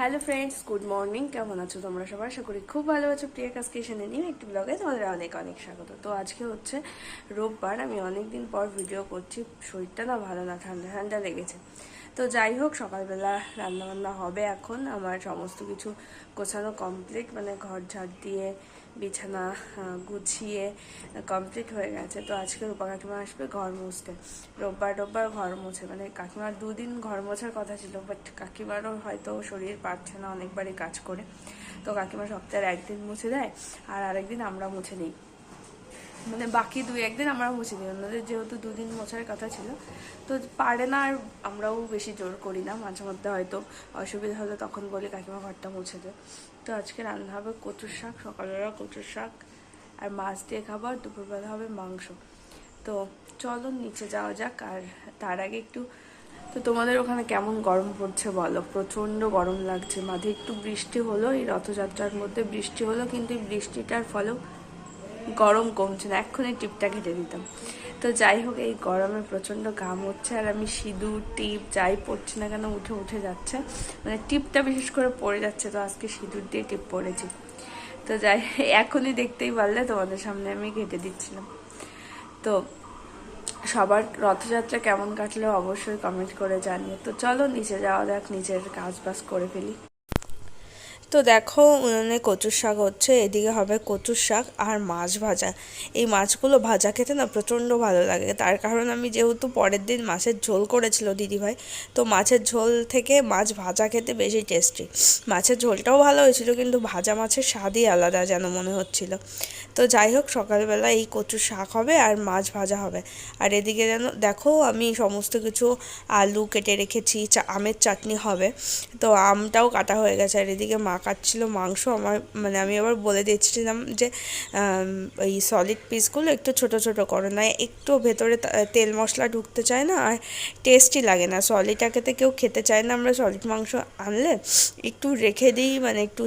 Hello friends good morning কেমন আছো তোমরা সবাই? আশা করি খুব ভালো আছো। প্রিয়া কাজকে এসে নিয়ে একটি ব্লগে তোমাদের অনেক অনেক স্বাগত। তো আজকে হচ্ছে রোববার, আমি অনেক দিন পর ভিডিও করছি। শরীরটা না ভালো না, ঠান্ডা ঠান্ডা লেগেছে। তো যাই হোক, সকালবেলা রান্নাবান্না হবে এখন। আমার সমস্ত কিছু গোছানো কমপ্লিট মানে ঘর ঝাড় দিয়ে, বিছানা গুছিয়ে কমপ্লিট হয়ে গেছে। তো আজকে রূপা কাকিমা আসবে ঘর মুছতে। রোববার রোববার ঘর মুছে। মানে কাকিমার দুদিন ঘর মোছার কথা ছিল বাট কাকিমারও হয়তো শরীর পারছে না অনেকবারই কাজ করে। তো কাকিমা সপ্তাহের একদিন মুছে দেয়, আর আরেকদিন আমরা মুছে দিই। মানে বাকি দুই একদিন আমরা মুছে দিই ওনাদের যেহেতু দুদিন মোছার কথা ছিল। তো পারে না আর আমরাও বেশি জোর করি না। মাঝে মধ্যে হয়তো অসুবিধা হলে তখন বলি, কাকিমা, ঘরটা মুছে দে। তো আজকে রান্না হবে কচুর শাক, সকালবেলা কচুর শাক আর মাছ দিয়ে খাবার, দুপুরবেলা হবে মাংস। তো চলো নিচে যাওয়া যাক। আর তার আগে একটু, তো তোমাদের ওখানে কেমন গরম পড়ছে বলো? প্রচণ্ড গরম লাগছে। মাঝে একটু বৃষ্টি হলো, এই রথযাত্রার মধ্যে বৃষ্টি হলো, কিন্তু বৃষ্টিটার ফলেও গরম কমছে না, এক্ষুনি টিপটা কেটে দিতাম। তো যাই হোক, এই গরমে প্রচণ্ড ঘাম হচ্ছে আর আমি সিঁদুর, টিপ যাই পড়ছি না কেন, উঠে উঠে যাচ্ছে। মানে টিপটা বিশেষ করে পড়ে যাচ্ছে, তো আজকে সিঁদুর দিয়ে টিপ পড়েছি। তো যাই, এখনই দেখতেই পারলে তোমাদের সামনে আমি কেটে দিচ্ছিলাম। তো সবার রথযাত্রা কেমন কাটলো অবশ্যই কমেন্ট করে জানিয়ে তো চলো, নিচে যাওয়া যাক নিচের কাজ বাজ করে ফেলি। তো দেখো উনুনে কচুর শাক হচ্ছে, এদিকে হবে কচুর শাক আর মাছ ভাজা। এই মাছগুলো ভাজা খেতে না প্রচণ্ড ভালো লাগে। তার কারণ আমি যেহেতু পরের দিন মাছের ঝোল করেছিল দিদিভাই তো মাছের ঝোল থেকে মাছ ভাজা খেতে বেশি টেস্টি মাছের ঝোলটাও ভালো হয়েছিল, কিন্তু ভাজা মাছের স্বাদই আলাদা যেন মনে হচ্ছিল। তো যাই হোক, সকালবেলা এই কচুর শাক হবে আর মাছ ভাজা হবে। আর এদিকে যেন দেখো আমি সমস্ত কিছু আলু কেটে রেখেছি আমের চাটনি হবে। তো আমটাও কাটা হয়ে গেছে, আর এদিকে মা কাটছিল মাংস, আমার মানে আমি আবার বলে দিচ্ছিলাম যে ওই সলিড পিসগুলো একটু ছোট ছোট করো, না একটু ভেতরে তেল মশলা ঢুকতে চায় না, আর টেস্টি লাগে না। সলিডটাকে কেউ খেতে চায় না, আমরা সলিড মাংস আনলে একটু রেখে দিই মানে একটু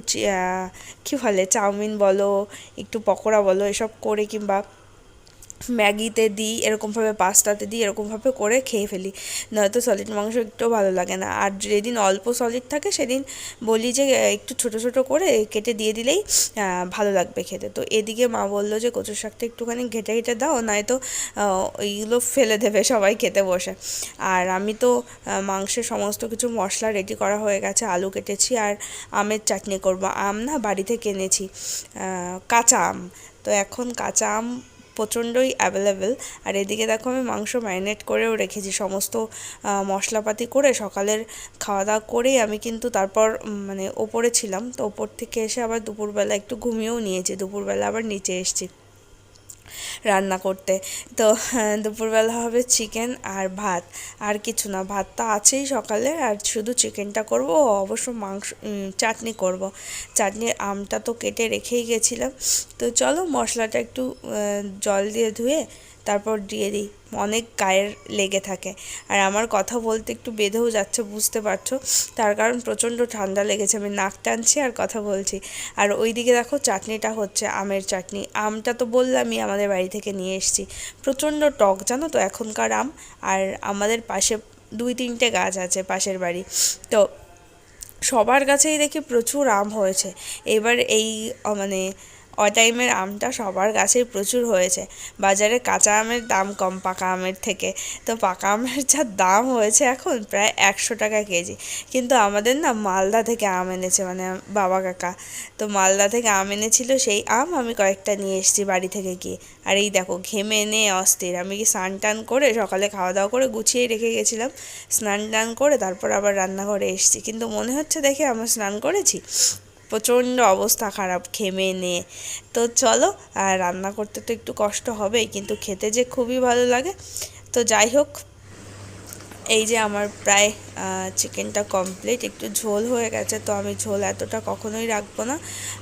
কী বলে, চাউমিন বলো, একটু পকোড়া বলো, এসব করে কিংবা ম্যাগিতে দিই এরকমভাবে পাস্তাতে দিই এরকমভাবে করে খেয়ে ফেলি। নয়তো সলিড মাংস একটু ভালো লাগে না। আর যেদিন অল্প সলিড থাকে সেদিন বলি যে একটু ছোট ছোট করে কেটে দিয়ে দিলেই ভালো লাগবে খেতে। তো এদিকে মা বলল যে কচুর শাকটা একটুখানি ঘেটে ঘেটে দাও নয়তো আহ, ওইগুলো ফেলে দেবে সবাই খেতে বসে। আর আমি তো মাংসের সমস্ত কিছু মশলা রেডি করা হয়ে গেছে আলু কেটেছি আর আমের চাটনি করব। আম না বাড়িতে আহ, কাঁচা আম। তো এখন কাঁচা আম প্রচণ্ডই অ্যাভেলেবেল আর এদিকে দেখো আমি মাংস ম্যারিনেট করেও রেখেছি, সমস্ত মশলাপাতি করে সকালের খাওয়া দাওয়া করেই আমি কিন্তু তারপর মানে ওপরে ছিলাম। তো ওপর থেকে এসে আবার দুপুরবেলা একটু ঘুমিয়েও নিয়েছি, দুপুরবেলা আবার নিচে এসেছি। রান্না করতে। তো দুপুরবেলা হবে চিকেন আর ভাত। আর কিছু না, ভাত তো আছেই সকালে। আর শুধু চিকেনটা করব অবশ্য মাংস চাটনি করব। চাটনি আমটা তো কেটে রেখেই গেছিলাম। তো চলো মশলাটা একটু জল দিয়ে ধুয়ে তারপর দিয়ে দিই। অনেক গায়ের লেগে থাকে। আর আমার কথা বলতে একটু বেঁধেও যাচ্ছে, বুঝতে পারছ? তার কারণ প্রচণ্ড ঠান্ডা লেগেছে। আমি নাক টানছি আর কথা বলছি। আর ওইদিকে দেখো, চাটনিটা হচ্ছে আমের চাটনি। আমটা তো বললামই, আমাদের বাড়ি থেকে নিয়ে এসেছি। প্রচণ্ড টক, জানো তো? এখনকার আম। আর আমাদের পাশে দুই তিনটে গাছ আছে পাশের বাড়ি। তো সবার কাছেই দেখি প্রচুর আম হয়েছে। এবার এই মানে অটাইমের আমটা সবার গাছেই প্রচুর হয়েছে। বাজারে কাঁচা আমের দাম কম, পাকা আমের থেকে। তো পাকা আমের যা দাম হয়েছে এখন প্রায় একশো টাকা কেজি। কিন্তু আমাদের না মালদা থেকে আম এনেছে মানে বাবা কাকা। তো মালদা থেকে আম এনেছিল, সেই আম আমি কয়েকটা নিয়ে এসেছি বাড়ি থেকে গিয়ে। আর এই দেখো, ঘেমে এনে অস্থির। আমি কি স্নান টান করে সকালে খাওয়া দাওয়া করে গুছিয়ে রেখে গেছিলাম, স্নান টান করে তারপর আবার রান্নাঘরে এসেছি। কিন্তু মনে হচ্ছে দেখে আমরা স্নান করেছি। প্রচণ্ড অবস্থা খারাপ খেমে নে। তো চলো, আর রান্না করতে তো একটু কষ্ট হবেই, কিন্তু খেতে যে খুবই ভালো লাগে। তো যাই হোক, এই যে আমার প্রায় চিকেনটা কমপ্লিট একটু ঝোল হয়ে গেছে, তো আমি ঝোল এতটা কখনোই রাখব না।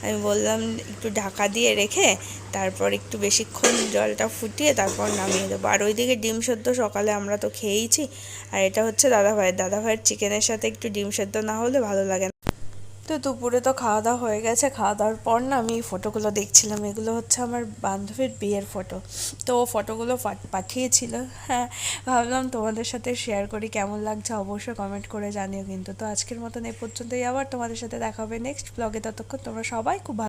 আমি বললাম একটু ঢাকা দিয়ে রেখে, তারপর একটু বেশিক্ষণ জলটা ফুটিয়ে তারপর নামিয়ে দেবো। আর ওইদিকে ডিম সেদ্ধ সকালে আমরা তো খেয়েইছি, আর এটা হচ্ছে দাদাভাইয়ের। দাদাভাইয়ের চিকেনের সাথে একটু ডিম সেদ্ধ না হলে ভালো লাগে না। তো দুপুরে তো খাওয়া দাওয়া হয়ে গেছে। খাওয়া দাওয়ার পর না আমি ফটোগুলো দেখছিলাম। এগুলো হচ্ছে আমার বান্ধবীর বিয়ের ফটো। তো ও ফটোগুলো পাঠিয়েছিল। হ্যাঁ ভাবলাম তোমাদের সাথে শেয়ার করি, কেমন লাগছে অবশ্যই কমেন্ট করে জানিও। কিন্তু তো আজকের মতন এই পর্যন্তই আবার তোমাদের সাথে দেখা হবে নেক্সট ব্লগে ততক্ষণ তোমরা সবাই খুব ভালো